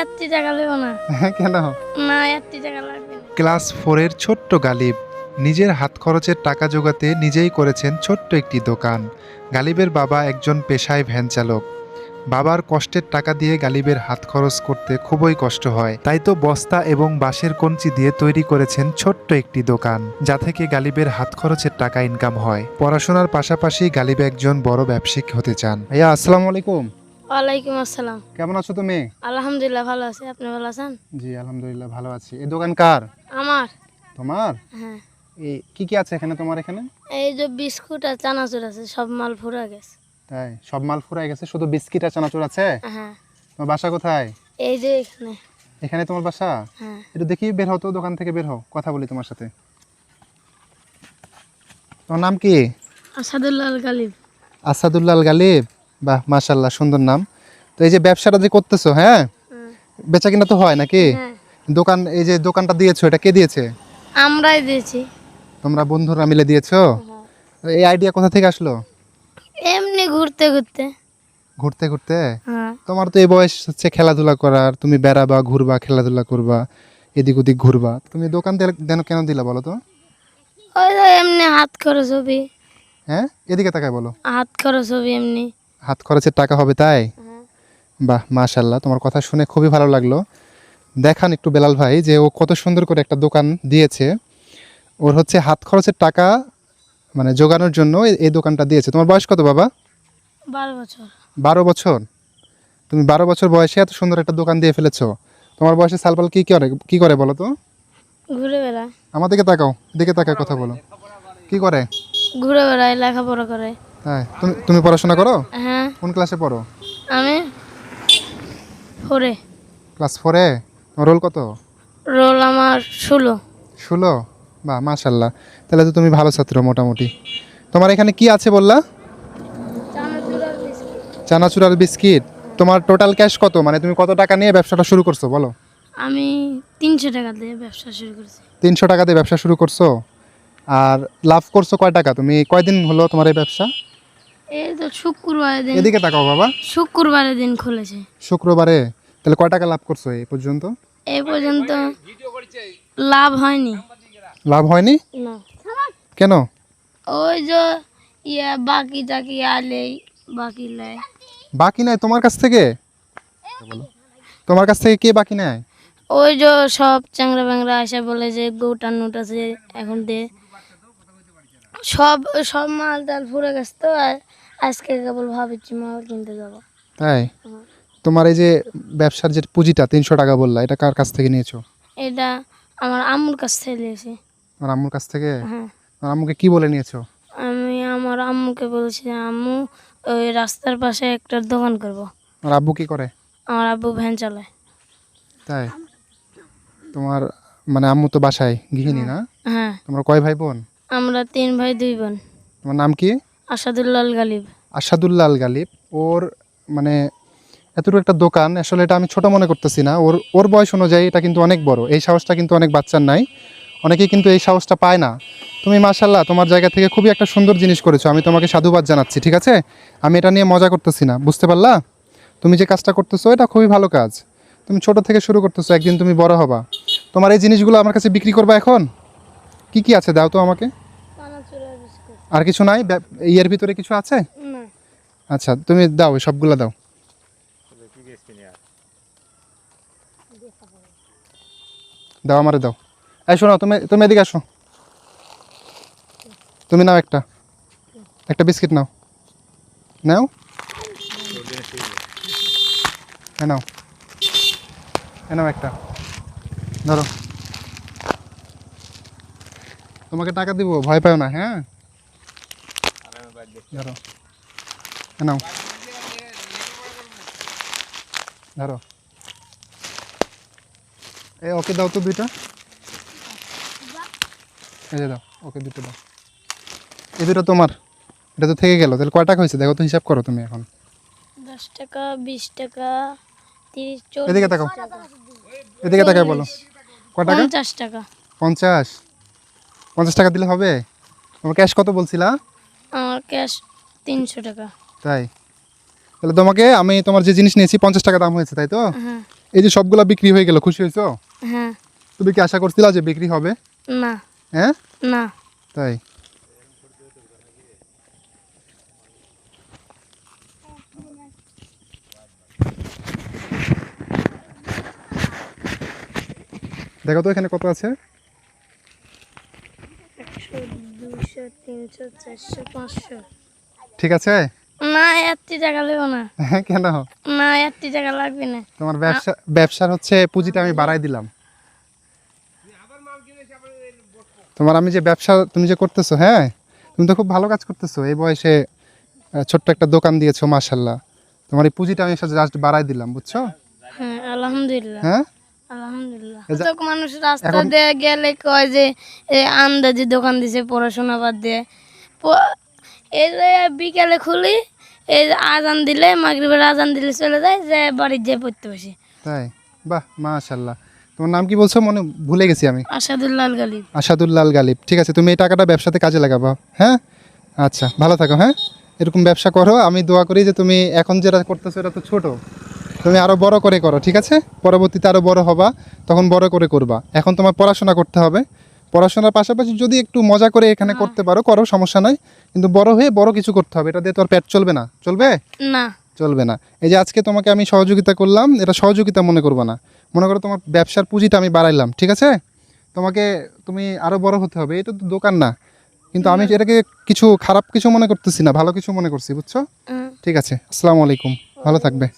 এত্তি টাকা নেব না। কেন? না টাকা লাগবে ক্লাস ফোরের ছোট্ট গালিব নিজের হাত খরচের টাকা জোগাতে নিজেই করেছেন ছোট্ট একটি দোকান। গালিবের বাবা একজন পেশায় ভ্যান চালক। বাবার কষ্টের টাকা দিয়ে গালিবের হাত খরচ করতে খুবই কষ্ট হয়। তাই তো বস্তা এবং বাঁশের কঞ্চি দিয়ে তৈরি করেছেন ছোট্ট একটি দোকান যা থেকে গালিবের হাত খরচের টাকা ইনকাম হয়। পড়াশোনার পাশাপাশি গালিব একজন বড় ব্যবসায়িক হতে চান। ভাইয়া আসসালামু আলাইকুম। ওয়ালাইকুম আসসালাম। কেমন আছো তুমি? আলহামদুলিল্লাহ ভালো আছি। আপনি ভালো আছেন? জি আলহামদুলিল্লাহ ভালো আছি। এই দোকান কার? আমার। তোমার? হ্যাঁ। এই কি কি আছে এখানে তোমার এখানে? এই যে বিস্কুট আর চানাচুর আছে সব মাল ফুরা গেছে। তাই সব মাল ফুরাই গেছে শুধু বিস্কিট আর চানাচুর আছে? হ্যাঁ। তোমার বাসা কোথায়? এই যে এখানে। এখানে তোমার বাসা? হ্যাঁ। একটু দেখি বের হও তো দোকান থেকে বের হও কথা বলি তোমার সাথে। তোমার নাম কি? আসাদুল্লাহ গালিব। আসাদুল্লাহ গালিব। বাহ মাশাল্লাহ সুন্দর নাম। তো এই যে ব্যবসাটা যে করতেছো হ্যাঁ। বেচা কিনা তো হয় নাকি? হ্যাঁ। দোকান এই যে দোকানটা দিয়েছ এটা কে দিয়েছে? আমরাই দিয়েছি। তোমরা বন্ধুরা মিলে দিয়েছ? এই আইডিয়া কোথা থেকে আসলো? এমনি ঘুরতে ঘুরতে। ঘুরতে ঘুরতে? হ্যাঁ। তোমার তো এই বয়স হচ্ছে খেলাধুলা করার তুমি বেড়াবা ঘুরবা খেলাধুলা করবা এদিক ওদিক ঘুরবা। তুমি দোকান দেন কেন দিলা বলো তো? ওই এমনি হাত খরচ হবি। হ্যাঁ? এদিকে তাকায় বলো। হাত খরচ হবি এমনি। হাত খরচের টাকা হবে তাই? বাহ মাশাল্লাহ তোমার কথা শুনে খুবই ভালো লাগল। দেখান একটু বেলাল ভাই যে ও কত সুন্দর করে একটা দোকান দিয়েছে। ওর হচ্ছে হাত খরচের টাকা মানে জোগানোর জন্য এই- দোকানটা দিয়েছে। তোমার বয়স কত বাবা? বারো বছর। বারো বছর? তুমি বারো বছর বয়সে এত সুন্দর একটা দোকান দিয়ে ফেলেছো। তোমার বয়সে সালপাল কি করে কি করে বলো তো? ঘুরে বেড়ায়। আমার দিকে তাকাও দিকে তাকায় কথা বলো। কি করে? ঘুরে বেড়ায় লেখাপড়া করে। তাই তুমি তুমি পড়াশোনা করো? হ্যাঁ। কোন ক্লাসে পড়ো? আমি ফোরে ক্লাস ফোরে রোল কত? রোল আমার ষোলো। ষোলো? বা মাশাল্লাহ। তাহলে তো তুমি ভালো ছাত্র মোটামুটি। তোমার এখানে কি আছে বললা? চানাচুর আর বিস্কিট। তোমার টোটাল ক্যাশ কত? মানে তুমি কত টাকা নিয়ে ব্যবসাটা শুরু করছ বলো। আমি তিনশো টাকা দিয়ে ব্যবসা শুরু করেছি। তিনশো টাকা দিয়ে ব্যবসা শুরু করছ? আর লাভ করছ কয় টাকা? তুমি কয়দিন হলো তোমার এই ব্যবসা? এই তো শুক্রবারের দিন। এদিকে তাকাও বাবা। শুক্রবারের দিন খুলেছে। শুক্রবারে। তাহলে কয় টাকা লাভ করছ এই পর্যন্ত? এই পর্যন্ত লাভ হয়নি। লাভ হয়নি? না। কেন? ওই যে ইয়া বাকি টাকি আলেই বাকি লেয় বাকি নাই তোমার কাছ থেকে? তোমার কাছ থেকে কে বাকি নেয়? ওই যে সব চ্যাংরা ব্যাংরা এসে বলে যে গৌটার নোট আছে এখন দে। সব সব মাল টাল ফুরে গেছে তো আর আজকে কেবল ভাবছি মাল কিনতে যাব। তাই? তোমার এই যে ব্যবসার যে পুঁজিটা তিনশো টাকা বললা এটা কার কাছ থেকে নিয়েছো? এটা আমার আম্মুর কাছ থেকে নিয়েছি। আমার আম্মুর কাছ থেকে? হ্যাঁ। আম্মুকে কি বলে নিয়েছো? আমি আমার আম্মুকে বলছি আম্মু ওই রাস্তার পাশে একটা দোকান করব। আমার আব্বু কি করে? আমার আব্বু ভ্যান চালায়। তাই? তোমার মানে আম্মু তো বাসায় গৃহিণী না? হ্যাঁ। তোমার কয় ভাই বোন? আমরা তিন ভাই দুই বোন। তোমার নাম কি? আসাদুল্লাল গালিব। আসাদুল্লাহ আল গালিব। ওর মানে এতটুকু একটা দোকান আসলে এটা আমি ছোট মনে করতেছি না। ওর ওর বয়স অনুযায়ী এটা কিন্তু অনেক বড়। এই সাহসটা কিন্তু অনেক বাচ্চার নাই। অনেকেই কিন্তু এই সাহসটা পায় না। তুমি মাশাল্লাহ তোমার জায়গা থেকে খুবই একটা সুন্দর জিনিস করেছ। আমি তোমাকে সাধুবাদ জানাচ্ছি ঠিক আছে? আমি এটা নিয়ে মজা করতেছি না বুঝতে পারলা? তুমি যে কাজটা করতেছো এটা খুবই ভালো কাজ। তুমি ছোট থেকে শুরু করতেছো একদিন তুমি বড় হবা। তোমার এই জিনিসগুলো আমার কাছে বিক্রি করবা এখন? কি কি আছে? দাও তো আমাকে। আর কিছু নাই? ব্যা- ইয়ের ভিতরে কিছু আছে? আচ্ছা তুমি দাও সবগুলো দাও। দাও আমারে দাও। এই শোনো তুমি তুমি এদিকে আসো। তুমি নাও একটা। একটা বিস্কিট নাও। নাও। হ্যাঁ নাও। হ্যাঁ নাও একটা। ধরো। তোমাকে টাকা দিব ভয় পাও না হ্যাঁ? ধরো। নাও। ধরো। এই ওকে দাও তো দুইটা। এই যে দাও ওকে দুটো দাও। এই দুটো তোমার। এটা তো থেকে গেল। তাহলে কয় টাকা হয়েছে? দেখো তো হিসাব করো তুমি এখন। দশ টাকা বিশ টাকা তিরিশ এদিকে তাকাও। এদিকে তাকায় বলো। কয় টাকা? পঞ্চাশ টাকা। পঞ্চাশ? পঞ্চাশ টাকা দিলে হবে? তোমার ক্যাশ কত বলছিলা? আমার ক্যাশ তিনশো টাকা। তাই? তাহলে তোমাকে আমি তোমার যে জিনিস নিয়েছি পঞ্চাশ টাকা দাম হয়েছে তাই তো? হ্যাঁ। এই যে সবগুলা বিক্রি হয়ে গেল খুশি হয়েছো? হ্যাঁ। তুমি কি আশা করছিলা যে বিক্রি হবে? না। হ্যাঁ? না। তাই? দেখো তো এখানে কত আছে? দুশো তিনশো চারশো পাঁচশো। ঠিক আছে? না এত টাকা নেব না। কেন? না এত টাকা লাগবে না। তোমার ব্যবসা ব্যবসার হচ্ছে পুঁজিটা আমি বাড়াই দিলাম। তোমার আমি যে ব্যবসা তুমি যে করতেছো হ্যাঁ? তুমি তো খুব ভালো কাজ করতেছো। এই বয়সে ছোট্ট একটা দোকান দিয়েছ মাশাল্লাহ তোমার এই পুঁজিটা আমি জাস্ট বাড়াই দিলাম বুঝছ? হ্যাঁ আলহামদুলিল্লাহ। হ্যাঁ? আলহামদুলিল্লাহ। মানুষ রাস্তা দিয়ে গেলে কয় যে আন্দাজে দোকান দিছে পড়াশোনা বাদ দিয়ে। এই যে বিকালে খুলি এই আজান দিলে মাগরিবের আজান দিলে চলে যায় যে বাড়ির যেয়ে পড়তে বসে। তাই? বাহ মাশাল্লাহ তোমার নাম কি বলছো? মনে ভুলে গেছি আমি। আসাদুল্লাহ গালিব। আসাদুল্লাল গালিব। ঠিক আছে তুমি এই টাকাটা ব্যবসাতে কাজে লাগাবো। হ্যাঁ? আচ্ছা ভালো থাকো হ্যাঁ? এরকম ব্যবসা করো আমি দোয়া করি যে তুমি এখন যেটা করতেছো এটা তো ছোট। তুমি আরও বড় করে করো ঠিক আছে? পরবর্তীতে আরও বড় হবা তখন বড় করে করবা। এখন তোমার পড়াশোনা করতে হবে। পড়াশোনার পাশাপাশি যদি একটু মজা করে এখানে করতে পারো করো সমস্যা নাই। কিন্তু বড় হয়ে বড় কিছু করতে হবে। এটা দিয়ে তোর পেট চলবে না। চলবে? না। চলবে না। এই যে আজকে তোমাকে আমি সহযোগিতা করলাম এটা সহযোগিতা মনে করবে না। মনে করো তোমার ব্যবসার পুঁজিটা আমি বাড়াইলাম ঠিক আছে? তোমাকে তুমি আরও বড় হতে হবে। এটা তো দোকান না। কিন্তু আমি এটাকে কিছু খারাপ কিছু মনে করতেছি না ভালো কিছু মনে করছি বুঝছ? ঠিক আছে। আসসালামু আলাইকুম। ভালো থাকবে।